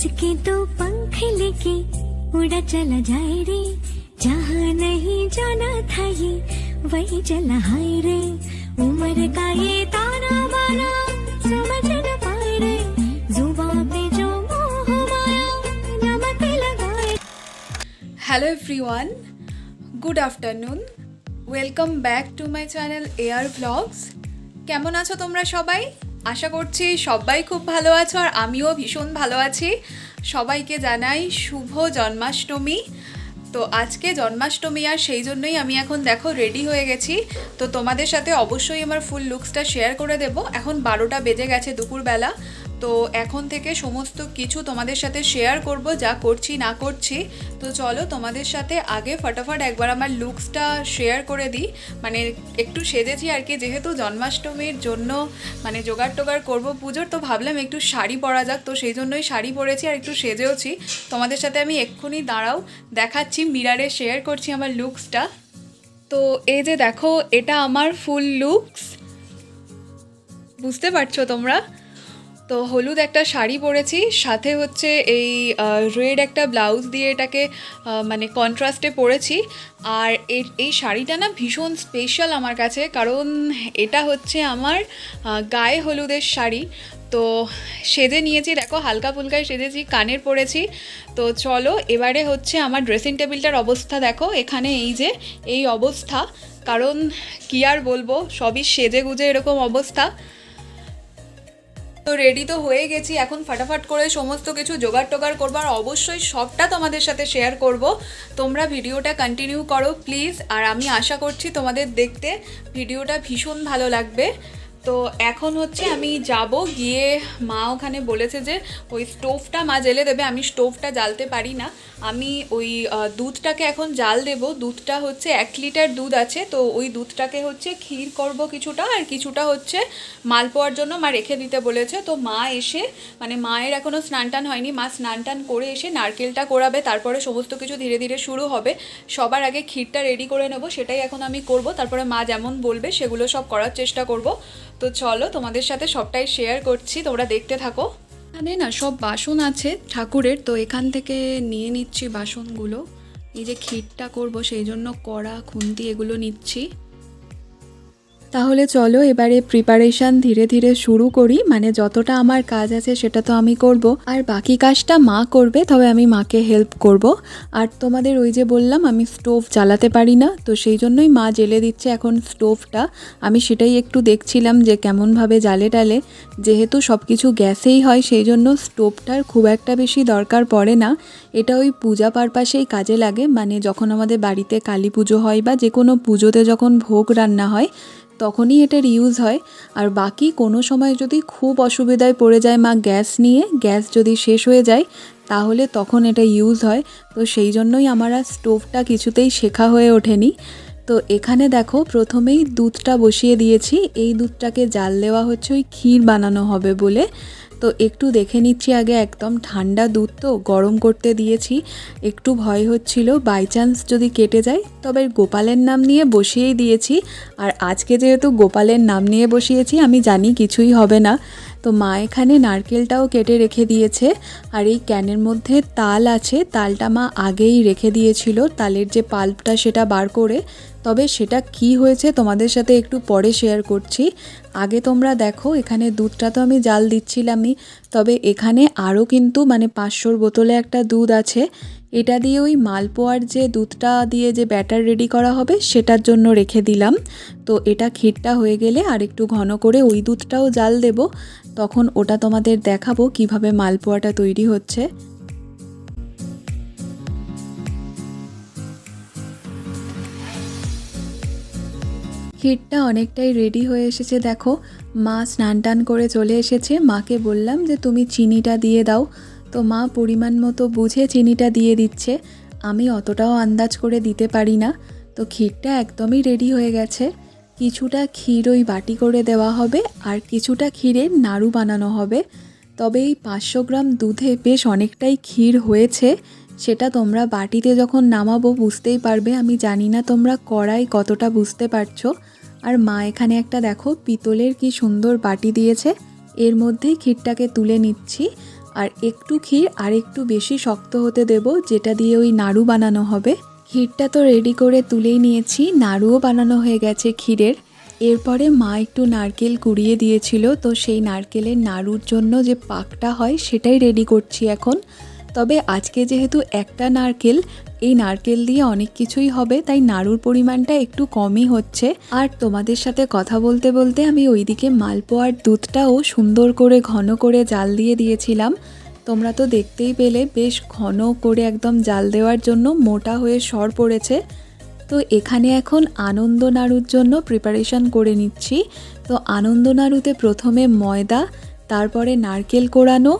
इसके तो पंख लेके उड़ा चला जाए रे जहाँ नहीं जाना था ये वही चला हाय रे उम्र का ये ताना बाना समझ न पाए रे जुबा पे जो मोह माया नमक लगाए hello everyone good afternoon welcome back to my channel air vlogs কেমন আছো তোমরা সবাই আশা করছি সবাই খুব ভালো আছো আর আমিও ভীষণ ভালো আছি। সবাইকে জানাই শুভ জন্মাষ্টমী। তো আজকে জন্মাষ্টমী আর সেই জন্যই আমি এখন দেখো রেডি হয়ে গেছি। তো তোমাদের সাথে অবশ্যই আমার ফুল লুকসটা শেয়ার করে দেব। এখন বারোটা বেজে গেছে দুপুরবেলা। তো এখন থেকে সমস্ত কিছু তোমাদের সাথে শেয়ার করব, যা করছি না করছি। তো চলো তোমাদের সাথে আগে ফটাফট একবার আমার লুকসটা শেয়ার করে দিই। মানে একটু সেজেছি আর কি, যেহেতু জন্মাষ্টমীর জন্য মানে জোগাড় টোগাড় করব পুজোর, তো ভাবলাম একটু শাড়ি পরা যাক। তো সেই জন্যই শাড়ি পরেছি আর একটু সেজেওছি। তোমাদের সাথে আমি এক্ষুনি দাঁড়াও, দেখাচ্ছি মিরারে শেয়ার করছি আমার লুকসটা তো এই যে দেখো, এটা আমার ফুল লুকস বুঝতে পারছ তোমরা? তো হলুদ একটা শাড়ি পরেছি, সাথে হচ্ছে এই রেড একটা ব্লাউজ দিয়ে এটাকে মানে কন্ট্রাস্টে পরেছি। আর এই শাড়িটা না ভীষণ স্পেশাল আমার কাছে, কারণ এটা হচ্ছে আমার গায়ে হলুদের শাড়ি। তো সেজে নিয়েছি, দেখো হালকা ফুলকায় সেজেছি, কানের পরেছি। তো চলো এবারে হচ্ছে আমার ড্রেসিং টেবিলটার অবস্থা দেখো, এখানে এই যে, এই অবস্থা। কারণ কি আর বলব, সবই সেজে গুজে এরকম অবস্থা। তো রেডি তো হয়ে গেছি। এখন ফাটাফাট করে সমস্ত কিছু জোগাড় টোগাড় করব আর অবশ্যই সবটা তোমাদের সাথে শেয়ার করব। তোমরা ভিডিওটা কন্টিনিউ করো প্লিজ আর আমি আশা করছি তোমাদের দেখতে ভিডিওটা ভীষণ ভালো লাগবে। তো এখন হচ্ছে আমি যাব গিয়ে মা ওখানে বলেছে যে ওই স্টোভটা মা জেলে দেবে, আমি স্টোভটা জ্বালতে পারি না। আমি ওই দুধটাকে এখন জাল দেব, দুধটা হচ্ছে এক লিটার দুধ আছে, তো ওই দুধটাকে হচ্ছে ক্ষীর করব কিছুটা, আর কিছুটা হচ্ছে মাল মালপোয়ার জন্য মা রেখে দিতে বলেছে। তো মা এসে মানে মায়ের এখনও স্নান টান হয়নি, মা স্নান টান করে এসে নারকেলটা করাবে, তারপরে সমস্ত কিছু ধীরে ধীরে শুরু হবে। সবার আগে ক্ষীরটা রেডি করে নেব, সেটাই এখন আমি করব, তারপরে মা যেমন বলবে সেগুলো সব করার চেষ্টা করব। তো চলো তোমাদের সাথে সবটাই শেয়ার করছি, তোমরা দেখতে থাকো। এখানে না সব বাসন আছে ঠাকুরের, তো এখান থেকে নিয়ে নিচ্ছি বাসনগুলো। এই যে ক্ষীরটা করব, সেই জন্য কড়া, খুন্তি এগুলো নিচ্ছি। তাহলে চলো এবারে প্রিপারেশন ধীরে ধীরে শুরু করি। মানে যতটা আমার কাজ আছে সেটা তো আমি করব। আর বাকি কাজটা মা করবে, তবে আমি মাকে হেল্প করব। আর তোমাদের ওই যে বললাম, আমি স্টোভ জ্বালাতে পারি না, তো সেই জন্যই মা জেলে দিচ্ছে এখন স্টোভটা আমি সেটাই একটু দেখছিলাম যে কেমনভাবে জালে টালে। যেহেতু সব কিছু গ্যাসেই হয়, সেই জন্য স্টোভটার খুব একটা বেশি দরকার পড়ে না। এটা ওই পূজা পারপাসেই কাজে লাগে। মানে যখন আমাদের বাড়িতে কালী পুজো হয় বা যে কোনো পুজোতে যখন ভোগ রান্না হয় তখনই এটার ইউজ হয়। আর বাকি কোনো সময় যদি খুব অসুবিধায় পড়ে যায় মা গ্যাস নিয়ে, গ্যাস যদি শেষ হয়ে যায়, তাহলে তখন এটা ইউজ হয়। তো সেই জন্যই আমার আর স্টোভটা কিছুতেই শেখা হয়ে ওঠেনি। তো এখানে দেখো, প্রথমেই দুধটা বসিয়ে দিয়েছি। এই দুধটাকে জাল দেওয়া হচ্ছে ওই ক্ষীর বানানো হবে বলে। তো একটু দেখে নিচ্ছি আগে, একদম ঠান্ডা দুধ তো গরম করতে দিয়েছি। একটু ভয় হচ্ছিল বাই চান্স যদি কেটে যায়, তবে গোপালের নাম নিয়ে বসিয়েই দিয়েছি। আর আজকে যেহেতু গোপালের নাম নিয়ে বসিয়েছি, আমি জানি কিছুই হবে না। তো মা এখানে নারকেলটাও কেটে রেখে দিয়েছে। আর এই ক্যানের মধ্যে তাল আছে, তালটা মা আগেই রেখে দিয়েছিল। তালের যে পাল্পটা সেটা বার করে তবে সেটা কি হয়েছে তোমাদের সাথে একটু পরে শেয়ার করছি। আগে তোমরা দেখো, এখানে দুধটা তো আমি জাল দিচ্ছিলামই, তবে এখানে আরও কিন্তু মানে পাঁচশোর বোতলে একটা দুধ আছে। এটা দিয়ে ওই মালপোয়ার যে দুধটা দিয়ে যে ব্যাটার রেডি করা হবে, সেটার জন্য রেখে দিলাম। তো এটা ক্ষীরটা হয়ে গেলে আর একটু ঘন করে ওই দুধটাও জাল দেব। তখন ওটা তোমাদের দেখাবো কীভাবে মালপোয়াটা তৈরি হচ্ছে। ক্ষীরটা অনেকটাই রেডি হয়ে এসেছে, দেখো। মা স্নান টান করে চলে এসেছে। মাকে বললাম যে, তুমি চিনিটা দিয়ে দাও। তো মা পরিমাণ মতো বুঝে চিনিটা দিয়ে দিচ্ছে। আমি অতটাও আন্দাজ করে দিতে পারি না। তো ক্ষীরটা একদমই রেডি হয়ে গেছে। কিছুটা ক্ষীর ওই বাটি করে দেওয়া হবে আর কিছুটা ক্ষীরের নাড়ু বানানো হবে। তবে এই পাঁচশো গ্রাম দুধে বেশ অনেকটাই ক্ষীর হয়েছে। সেটা তোমরা বাটিতে যখন নামাবো বুঝতেই পারবে। আমি জানি না তোমরা কড়াই কতটা বুঝতে পারছ। আর মা এখানে একটা দেখো, পিতলের কি সুন্দর বাটি দিয়েছে। এর মধ্যেই ক্ষীরটাকে তুলে নিচ্ছি। আর একটু ক্ষীর আর একটু বেশি শক্ত হতে দেব, যেটা দিয়ে ওই নাড়ু বানানো হবে। ক্ষীরটা তো রেডি করে তুলেই নিয়েছি, নাড়ুও বানানো হয়ে গেছে ক্ষীরের। এরপরে মা একটু নারকেল কুড়িয়ে দিয়েছিল, তো সেই নারকেলের নাড়ুর জন্য যে পাকটা হয়, সেটাই রেডি করছি এখন। তবে আজকে যেহেতু একটা নারকেল, এই নারকেল দিয়ে অনেক কিছুই হবে, তাই নাড়ুর পরিমাণটা একটু কমই হচ্ছে। আর তোমাদের সাথে কথা বলতে বলতে আমি ওইদিকে মালপোয়ার দুধটাও সুন্দর করে ঘন করে জাল দিয়ে দিয়েছিলাম। তোমরা তো দেখতেই পেলে, বেশ ঘন করে একদম জাল দেওয়ার জন্য মোটা হয়ে সর পড়েছে। তো এখানে এখন আনন্দ নাড়ুর জন্য প্রিপারেশন করে নিচ্ছি। তো আনন্দ নাড়ুতে প্রথমে ময়দা, তারপরে নারকেল কোড়ানো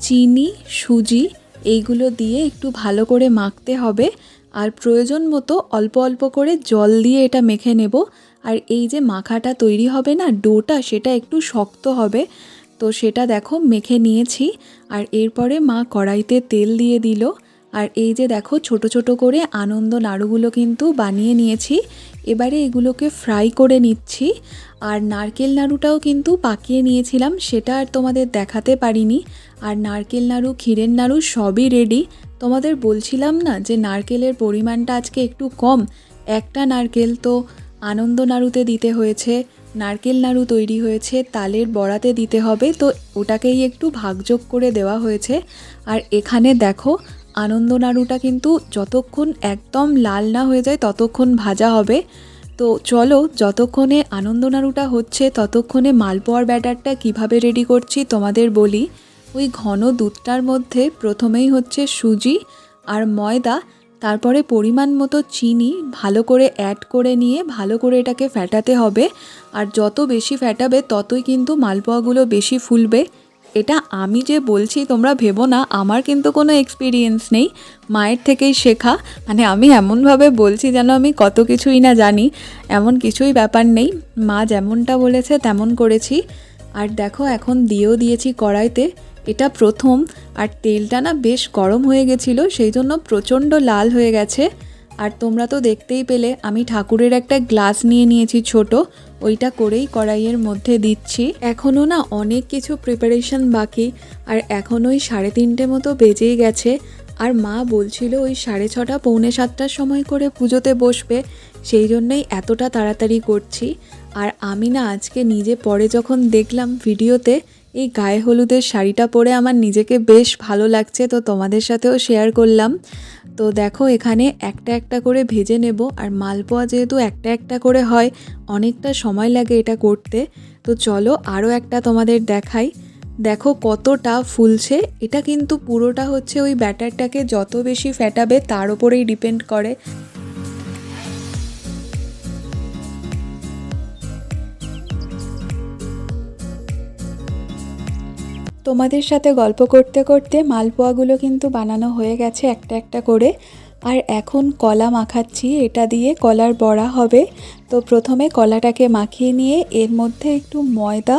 চিনি, সুজি এইগুলো দিয়ে একটু ভালো করে মাখতে হবে। আর প্রয়োজন মতো অল্প অল্প করে জল দিয়ে এটা মেখে নেব। আর এই যে মাখাটা তৈরি হবে না, ডোটা, সেটা একটু শক্ত হবে। তো সেটা দেখো, মেখে নিয়েছি। আর এরপরে মা কড়াইতে তেল দিয়ে দিল। আর এই যে দেখো, ছোট ছোট করে আনন্দ নাড়ুগুলো কিন্তু বানিয়ে নিয়েছি। এবারে এগুলোকে ফ্রাই করে নিচ্ছি। আর নারকেল নাড়ুটাও কিন্তু পাকিয়ে নিয়েছিলাম, সেটা আর তোমাদের দেখাতে পারিনি। আর নারকেল নাড়ু ক্ষীরের নাড়ু সবই রেডি তোমাদের বলছিলাম না যে নারকেলের পরিমাণটা আজকে একটু কম? একটা নারকেল তো আনন্দ নাড়ুতে দিতে হয়েছে, নারকেল নাড়ু তৈরি হয়েছে, তালের বড়াতে দিতে হবে, তো ওটাকেই একটু ভাগযোগ করে দেওয়া হয়েছে। আর এখানে দেখো আনন্দ নাড়ুটা কিন্তু যতক্ষণ একদম লাল না হয়ে যায় ততক্ষণ ভাজা হবে। তো চলো, যতক্ষণে আনন্দ নাড়ুটা হচ্ছে, ততক্ষণে মালপোয়ার ব্যাটারটা কীভাবে রেডি করছি তোমাদের বলি। ওই ঘন দুধটার মধ্যে প্রথমেই হচ্ছে সুজি আর ময়দা, তারপরে পরিমাণ মতো চিনি ভালো করে অ্যাড করে নিয়ে ভালো করে এটাকে ফ্যাটাতে হবে। আর যত বেশি ফ্যাটাবে ততই কিন্তু মালপোয়াগুলো বেশি ফুলবে। এটা আমি যে বলছি, তোমরা ভেবো না, আমার কিন্তু কোনো এক্সপিরিয়েন্স নেই মায়ের থেকেই শেখা। মানে আমি এমনভাবে বলছি যেন আমি কত কিছুই না জানি, এমন কিছুই ব্যাপার নেই। মা যেমনটা বলেছে, তেমন করেছি। আর দেখো, এখন দিয়েও দিয়েছি কড়াইতে। এটা প্রথম, আর তেলটা না বেশ গরম হয়ে গেছিল, সেই জন্য প্রচণ্ড লাল হয়ে গেছে। আর তোমরা তো দেখতেই পেলে, আমি ঠাকুরের একটা গ্লাস নিয়ে নিয়েছি ছোট। ওইটা করেই কড়াইয়ের মধ্যে দিচ্ছি। এখনও না অনেক কিছু প্রিপারেশন বাকি, আর এখন ওই সাড়ে তিনটে মতো বেজেই গেছে। আর মা বলছিল ওই সাড়ে ছটা, পৌনে সাতটার সময় করে পুজোতে বসবে, সেই জন্যই এতটা তাড়াতাড়ি করছি। আর আমি না আজকে নিজে পরে যখন দেখলাম ভিডিওতে, এই গায়ে হলুদের শাড়িটা পরে আমার নিজেকে বেশ ভালো লাগছে, তো তোমাদের সাথেও শেয়ার করলাম। তো দেখো এখানে একটা একটা করে ভেজে নেব আর মালপোয়া যেহেতু একটা একটা করে হয়, অনেকটা সময় লাগে এটা করতে। তো চলো আরও একটা তোমাদের দেখাই। দেখো কতটা ফুলছে, এটা কিন্তু পুরোটা হচ্ছে ওই ব্যাটারটাকে যত বেশি ফ্যাটাবে তার ওপরেই ডিপেন্ড করে। তোমাদের সাথে গল্প করতে করতে মালপোয়াগুলো কিন্তু বানানো হয়ে গেছে একটা একটা করে। আর এখন কলা মাখাচ্ছি, এটা দিয়ে কলার বড়া হবে। তো প্রথমে কলাটাকে মাখিয়ে নিয়ে এর মধ্যে একটু ময়দা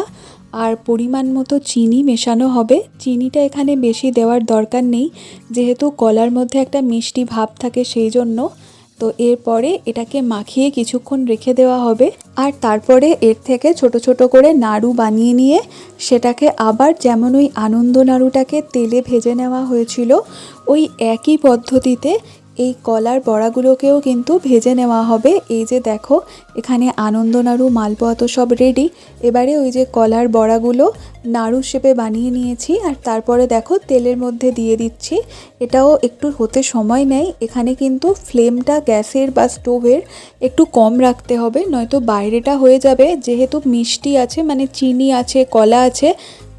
আর পরিমাণ মতো চিনি মেশানো হবে। চিনিটা এখানে বেশি দেওয়ার দরকার নেই, যেহেতু কলার মধ্যে একটা মিষ্টি ভাব থাকে সেই জন্য। তো এরপরে এটাকে মাখিয়ে কিছুক্ষণ রেখে দেওয়া হবে। আর তারপরে এর থেকে ছোট ছোট করে নাড়ু বানিয়ে নিয়ে সেটাকে আবার যেমন ওই আনন্দ নাড়ুটাকে তেলে ভেজে নেওয়া হয়েছিল, ওই একই পদ্ধতিতে এই কলার বড়াগুলোকেও কিন্তু ভেজে নেওয়া হবে। এই যে দেখো, এখানে আনন্দ নাড়ু, মালপোয়া তো সব রেডি এবারে ওই যে কলার বড়াগুলো নাড়ু শেপে বানিয়ে নিয়েছি আর তারপরে দেখো তেলের মধ্যে দিয়ে দিচ্ছি। এটাও একটু হতে সময় নেয়। এখানে কিন্তু ফ্লেমটা গ্যাসের বা স্টোভের একটু কম রাখতে হবে, নয়তো বাইরেটা হয়ে যাবে। যেহেতু মিষ্টি আছে মানে চিনি আছে, কলা আছে,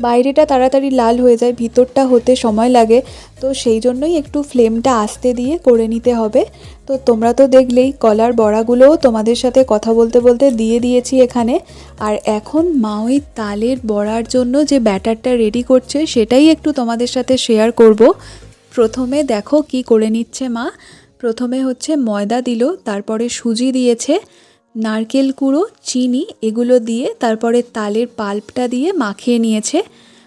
বাইরেটা তাড়াতাড়ি লাল হয়ে যায়, ভিতরটা হতে সময় লাগে। তো সেই জন্যই একটু ফ্লেমটা আস্তে দিয়ে করে নিতে হবে। তো তোমরা তো দেখলেই কলার বড়াগুলোও তোমাদের সাথে কথা বলতে বলতে দিয়ে দিয়েছি এখানে। আর এখন মা ওই তালের বড়ার জন্য যে ব্যাটারটা রেডি করছে, সেটাই একটু তোমাদের সাথে শেয়ার করব। প্রথমে দেখো কি করে নিচ্ছে মা। প্রথমে হচ্ছে ময়দা দিল, তারপরে সুজি দিয়েছে, নারকেল কুড়ো, চিনি এগুলো দিয়ে, তারপরে তালের পাল্পটা দিয়ে মাখিয়ে নিয়েছে।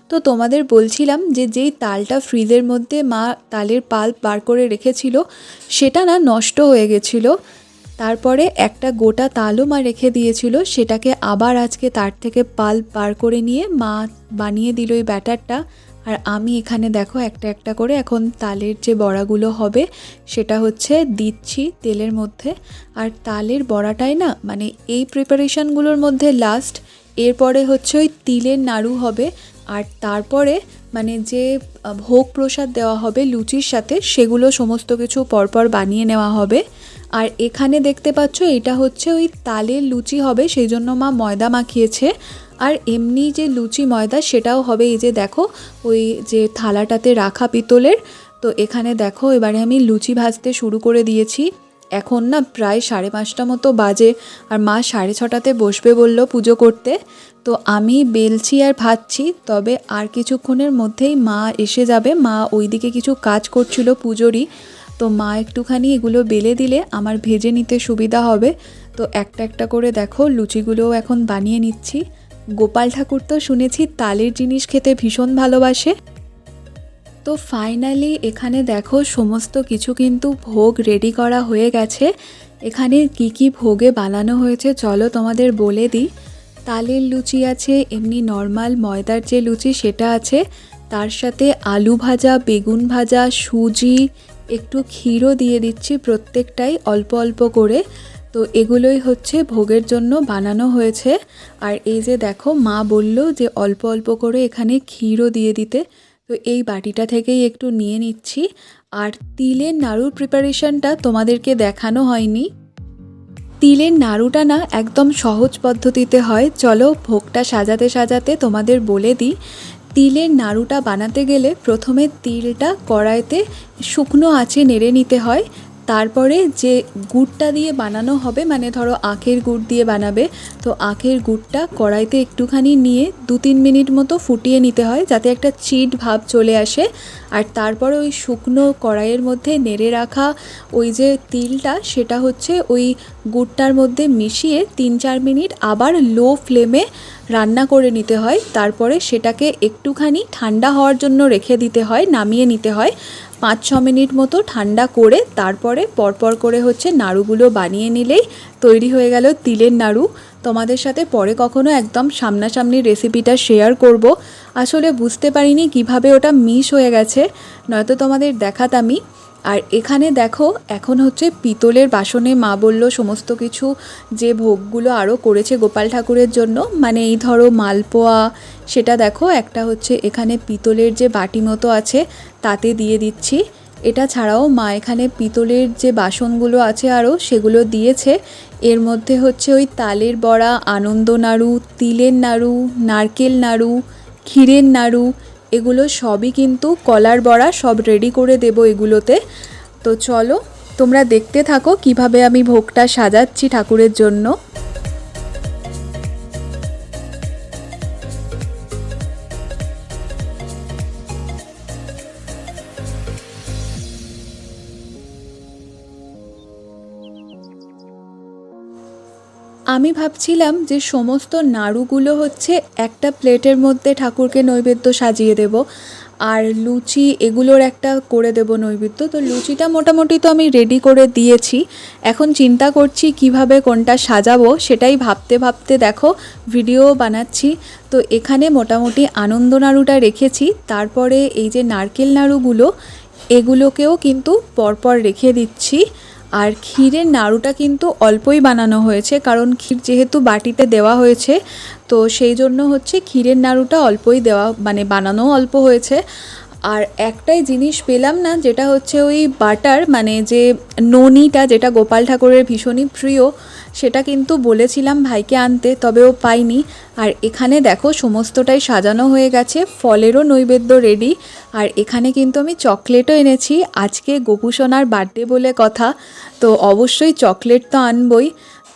তো তোমাদের বলছিলাম যে যেই তালটা ফ্রিজের মধ্যে মা তালের পাল্প বার করে রেখেছিল, সেটা না নষ্ট হয়ে গেছিল। তারপরে একটা গোটা তালও মা রেখে দিয়েছিল, সেটাকে আবার আজকে তার থেকে পাল বার করে নিয়ে মা বানিয়ে দিল ওই ব্যাটারটা। আর আমি এখানে দেখো একটা একটা করে এখন তালের যে বড়াগুলো হবে, সেটা হচ্ছে দিচ্ছি তেলের মধ্যে। আর তালের বড়াটাই না মানে এই প্রিপারেশনগুলোর মধ্যে লাস্ট এরপরে হচ্ছে ওই তিলের নাড়ু হবে। আর তারপরে মানে যে ভোগ প্রসাদ দেওয়া হবে লুচির সাথে, সেগুলো সমস্ত কিছু পরপর বানিয়ে নেওয়া হবে। আর এখানে দেখতে পাচ্ছ, এটা হচ্ছে ওই তালের লুচি হবে সেই জন্য মা ময়দা মাখিয়েছে। আর এমনি যে লুচি ময়দা, সেটাও হবে এই যে দেখো, ওই যে থালাটাতে রাখা পিতলের। তো এখানে দেখো, এবারে আমি লুচি ভাজতে শুরু করে দিয়েছি। এখন না প্রায় সাড়ে পাঁচটা মতো বাজে, আর মা সাড়ে ছটাতে বসবে বলল পুজো করতে। তো আমি বেলছি আর ভাজছি, তবে আর কিছুক্ষণের মধ্যেই মা এসে যাবে। মা ওইদিকে কিছু কাজ করছিল পুজোরই। তো মা একটুখানি এগুলো বেলে দিলে আমার ভেজে নিতে সুবিধা হবে। তো একটা একটা করে দেখো, লুচিগুলোও এখন বানিয়ে নিচ্ছি। গোপাল ঠাকুর তো শুনেছি তালের জিনিস খেতে ভীষণ ভালোবাসে। তো ফাইনালি এখানে দেখো সমস্ত কিছু কিন্তু ভোগ রেডি করা হয়ে গেছে। এখানে কি কি ভোগে বানানো হয়েছে চলো তোমাদের বলে দিই। তালের লুচি আছে, এমনি নর্মাল ময়দার যে লুচি সেটা আছে। তার সাথে আলু ভাজা, বেগুন ভাজা, সুজি একটু ক্ষীরও দিয়ে দিচ্ছি প্রত্যেকটাই অল্প অল্প করে। তো এগুলোই হচ্ছে ভোগের জন্য বানানো হয়েছে। আর এই যে দেখো, মা বলল যে অল্প অল্প করে এখানে ক্ষীরও দিয়ে দিতে। তো এই বাটিটা থেকেই একটু নিয়ে নিচ্ছি। আর তিলের নাড়ুর প্রিপারেশনটা তোমাদেরকে দেখানো হয়নি। তিলের নাড়ুটা না একদম সহজ পদ্ধতিতে হয়। চলো ভোগটা সাজাতে সাজাতে তোমাদের বলে দিই। তিলের নাড়ুটা বানাতে গেলে প্রথমে তিলটা কড়াইতে শুকনো আঁচে নেড়ে নিতে হয়। তারপরে যে গুড়টা দিয়ে বানানো হবে মানে ধরো আখের গুড় দিয়ে বানাবে, তো আখের গুড়টা কড়াইতে একটুখানি নিয়ে দু তিন মিনিট মতো ফুটিয়ে নিতে হয়, যাতে একটা চিট ভাব চলে আসে। আর তারপরে ওই শুকনো কড়াইয়ের মধ্যে নেড়ে রাখা ওই যে তিলটা, সেটা হচ্ছে ওই গুড়টার মধ্যে মিশিয়ে তিন চার মিনিট আবার লো ফ্লেমে রান্না করে নিতে হয়। তারপরে সেটাকে একটুখানি ঠান্ডা হওয়ার জন্য রেখে দিতে হয়, নামিয়ে নিতে হয়। পাঁচ ছ মিনিট মতো ঠান্ডা করে তারপরে পরপর করে হচ্ছে নাড়ুগুলো বানিয়ে নিলেই তৈরি হয়ে গেল তিলের নাড়ু। তোমাদের সাথে পরে কখনো একদম সামনাসামনি রেসিপিটা শেয়ার করব। আসলে বুঝতে পারিনি কীভাবে ওটা মিস হয়ে গেছে। নয়তো তোমাদের দেখাতামই আর এখানে দেখো, এখন হচ্ছে পিতলের বাসনে মা বলল সমস্ত কিছু যে ভোগগুলো আরও করেছে গোপাল ঠাকুরের জন্য। মানে এই ধরো মালপোয়া, সেটা দেখো, একটা হচ্ছে এখানে পিতলের যে বাটি মতো আছে, তাতে দিয়ে দিচ্ছি। এটা ছাড়াও মা এখানে পিতলের যে বাসনগুলো আছে আরও, সেগুলো দিয়েছে। এর মধ্যে হচ্ছে ওই তালের বড়া আনন্দ নাড়ু তিলের নাড়ু, নারকেল নাড়ু, ক্ষীরের নাড়ু এগুলো সবই কিন্তু কলার বড়া, সব রেডি করে দেব এগুলোতে। তো চলো, তোমরা দেখতে থাকো কীভাবে আমি ভোগটা সাজাচ্ছি ঠাকুরের জন্য। আমি ভাবছিলাম যে সমস্ত নাড়ুগুলো হচ্ছে একটা প্লেটের মধ্যে ঠাকুরকে নৈবেদ্য সাজিয়ে দেব, আর লুচি এগুলোর একটা করে দেব নৈবেদ্য। তো লুচিটা মোটামুটি তো আমি রেডি করে দিয়েছি। এখন চিন্তা করছি কীভাবে কোনটা সাজাবো, সেটাই ভাবতে ভাবতে দেখো ভিডিও বানাচ্ছি। তো এখানে মোটামুটি আনন্দ নাড়ুটা রেখেছি। তারপরে এই যে নারকেল নাড়ুগুলো, এগুলোকেও কিন্তু পরপর রেখে দিচ্ছি। আর ক্ষীরের নাড়ুটা কিন্তু অল্পই বানানো হয়েছে, কারণ ক্ষীর যেহেতু বাটিতে দেওয়া হয়েছে, তো সেই জন্য হচ্ছে ক্ষীরের নাড়ুটা অল্পই দেওয়া মানে বানানো অল্প হয়েছে। আর একটাই জিনিস পেলাম না, যেটা হচ্ছে ওই বাটার মানে যে ননিটা, যেটা গোপাল ঠাকুরের ভীষণই প্রিয় সেটা কিন্তু বলেছিলাম ভাইকে আনতে, তবে ও পাইনি আর এখানে দেখো সমস্তটাই সাজানো হয়ে গেছে, ফলেরও নৈবেদ্য রেডি আর এখানে কিন্তু আমি চকলেটও এনেছি। আজকে গোপুসোনার বার্থডে বলে কথা, তো অবশ্যই চকলেট তো আনবই।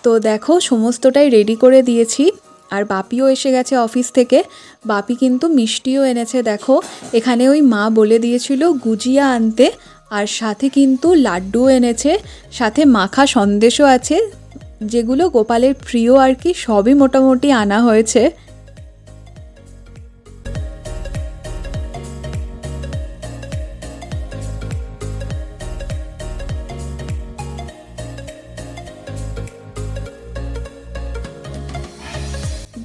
তো দেখো সমস্তটাই রেডি করে দিয়েছি। আর বাপিও এসে গেছে অফিস থেকে। বাপি কিন্তু মিষ্টিও এনেছে, দেখো। এখানে ওই মা বলে দিয়েছিল গুজিয়া আনতে। আর সাথে কিন্তু লাড্ডুও এনেছে। সাথে মাখা সন্দেশও আছে। যেগুলো গোপালের প্রিয় আর কি, সবই মোটামুটি আনা হয়েছে।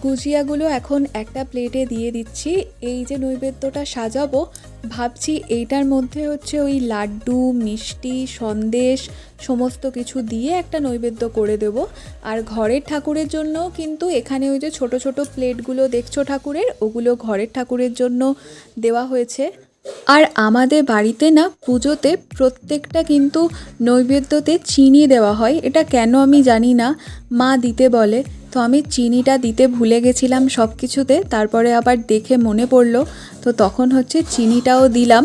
গুজিয়াগুলো এখন একটা প্লেটে দিয়ে দিচ্ছি। এই যে নৈবেদ্যটা সাজাবো ভাবছি এইটার মধ্যে হচ্ছে ওই লাড্ডু, মিষ্টি, সন্দেশ সমস্ত কিছু দিয়ে একটা নৈবেদ্য করে দেব। আর ঘরের ঠাকুরের জন্য কিন্তু এখানে ওই যে ছোট ছোট প্লেটগুলো দেখছ ঠাকুরের? ওগুলো ঘরের ঠাকুরের জন্য দেওয়া হয়েছে। আর আমাদের বাড়িতে না পুজোতে প্রত্যেকটা কিন্তু নৈবেদ্যতে চিনি দেওয়া হয়। এটা কেন আমি জানি না। মা দিতে বলে। তো আমি চিনিটা দিতে ভুলে গেছিলাম সব কিছুতে, তারপরে আবার দেখে মনে পড়ল, তো তখন হচ্ছে চিনিটাও দিলাম।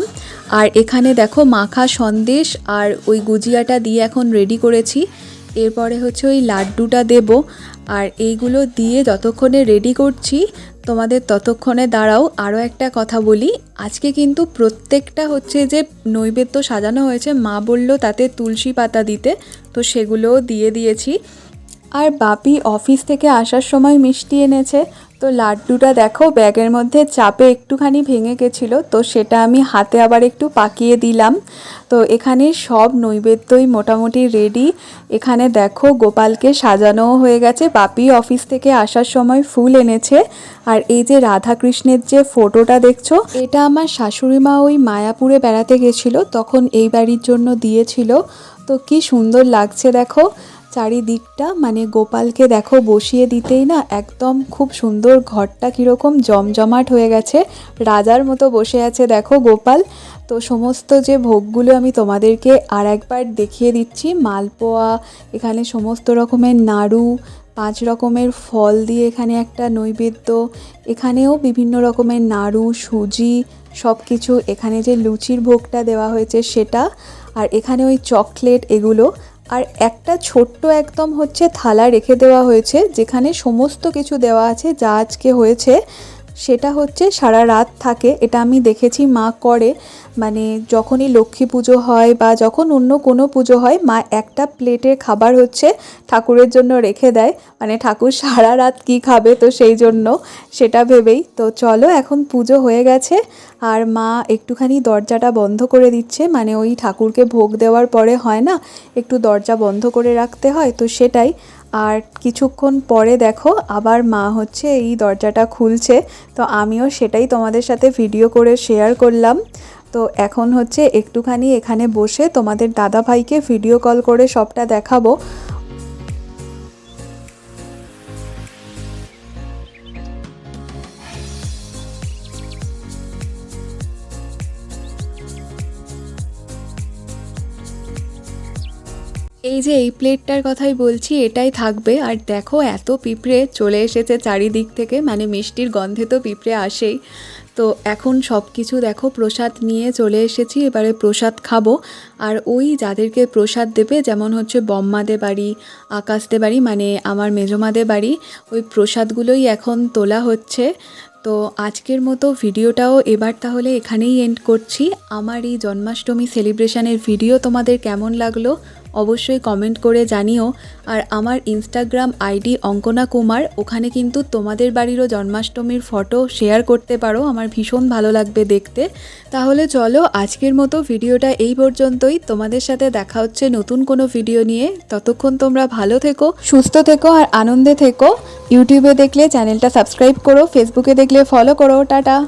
আর এখানে দেখো মাখা সন্দেশ আর ওই গুজিয়াটা দিয়ে এখন রেডি করেছি। এরপরে হচ্ছে ওই লাড্ডুটা দেব। আর এইগুলো দিয়ে যতক্ষণে রেডি করছি, তোমাদের ততক্ষণে দাঁড়াও, আরও একটা কথা বলি। আজকে কিন্তু প্রত্যেকটা হচ্ছে যে নৈবেদ্য সাজানো হয়েছে, মা বলল তাতে তুলসী পাতা দিতে, তো সেগুলোও দিয়ে দিয়েছি। আর বাপি অফিস থেকে আসার সময় মিষ্টি এনেছে। তো লাড্ডুটা দেখো, ব্যাগের মধ্যে চাপে একটুখানি ভেঙে গেছিল। তো সেটা আমি হাতে আবার একটু পাকিয়ে দিলাম। তো এখানে সব নৈবেদ্যই মোটামুটি রেডি এখানে দেখো গোপালকে সাজানোও হয়ে গেছে। বাপি অফিস থেকে আসার সময় ফুল এনেছে। আর এই যে রাধাকৃষ্ণের যে ফটোটা দেখছ, এটা আমার শাশুড়ি মা ওই মায়াপুরে বেড়াতে গেছিল। তখন এই বাড়ির জন্য দিয়েছিল। তো কি সুন্দর লাগছে দেখো। চারিদিকটা মানে গোপালকে দেখো বসিয়ে দিতেই না একদম খুব সুন্দর ঘরটা কীরকম জমজমাট হয়ে গেছে। রাজার মতো বসে আছে দেখো গোপাল। তো সমস্ত যে ভোগগুলো আমি তোমাদেরকে আর একবার দেখিয়ে দিচ্ছি। মালপোয়া, এখানে সমস্ত রকমের নাড়ু, পাঁচ রকমের ফল দিয়ে এখানে একটা নৈবেদ্য, এখানেও বিভিন্ন রকমের নাড়ু, সুজি সব কিছু এখানে যে লুচির ভোগটা দেওয়া হয়েছে সেটা। আর এখানে ওই চকলেট এগুলো। আর একটা ছোট্ট একদম হচ্ছে থালা রেখে দেওয়া হয়েছে, যেখানে সমস্ত কিছু দেওয়া আছে, যা আজকে হয়েছে। সেটা হচ্ছে সারা রাত থাকে। এটা আমি দেখেছি মা করে। মানে যখনই লক্ষ্মী পুজো হয় বা যখন অন্য কোনো পুজো হয়, মা একটা প্লেটের খাবার হচ্ছে ঠাকুরের জন্য রেখে দেয়। মানে ঠাকুর সারা রাত কী খাবে তো সেই জন্য সেটা ভেবেই। তো চলো এখন পুজো হয়ে গেছে আর মা একটুখানি দরজাটা বন্ধ করে দিচ্ছে। মানে ওই ঠাকুরকে ভোগ দেওয়ার পরে হয় না, একটু দরজা বন্ধ করে রাখতে হয়। তো সেটাই আর কিছুক্ষণ পরে দেখো, আবার মা হচ্ছে এই দরজাটা খুলছে। তো আমিও সেটাই তোমাদের সাথে ভিডিও করে শেয়ার করলাম। তো এখন হচ্ছে একটুখানি এখানে বসে তোমাদের দাদা ভাইকে ভিডিও কল করে সবটা দেখাবো। এই যে এই প্লেটটার কথাই বলছি, এটাই থাকবে। আর দেখো, এত পিঁপড়ে চলে এসেছে চারিদিক থেকে মানে মিষ্টির গন্ধে তো পিঁপড়ে আসেই। তো এখন সব কিছু দেখো, প্রসাদ নিয়ে চলে এসেছি, এবারে প্রসাদ খাব। আর ওই যাদেরকে প্রসাদ দেবে, যেমন হচ্ছে বম্মাদের বাড়ি, আকাশদের বাড়ি মানে আমার মেজমাদের বাড়ি, ওই প্রসাদগুলোই এখন তোলা হচ্ছে। তো আজকের মতো ভিডিওটাও এবার তাহলে এখানেই এন্ড করছি। আমার এই জন্মাষ্টমী সেলিব্রেশনের ভিডিও তোমাদের কেমন লাগল? অবশ্যই কমেন্ট করে জানিও। আর আমার ইনস্টাগ্রাম আইডি অঙ্কনা কুমার, ওখানে কিন্তু তোমাদের বাড়িরও জন্মাষ্টমীর ফটো শেয়ার করতে পারো। আমার ভীষণ ভালো লাগবে দেখতে। তাহলে চলো আজকের মতো ভিডিওটা এই পর্যন্তই। তোমাদের সাথে দেখা হচ্ছে নতুন কোনো ভিডিও নিয়ে। ততক্ষণ তোমরা ভালো থেকো, সুস্থ থেকো আর আনন্দে থেকো। ইউটিউবে দেখলে চ্যানেলটা সাবস্ক্রাইব করো ফেসবুকে দেখলে ফলো করো। টাটা!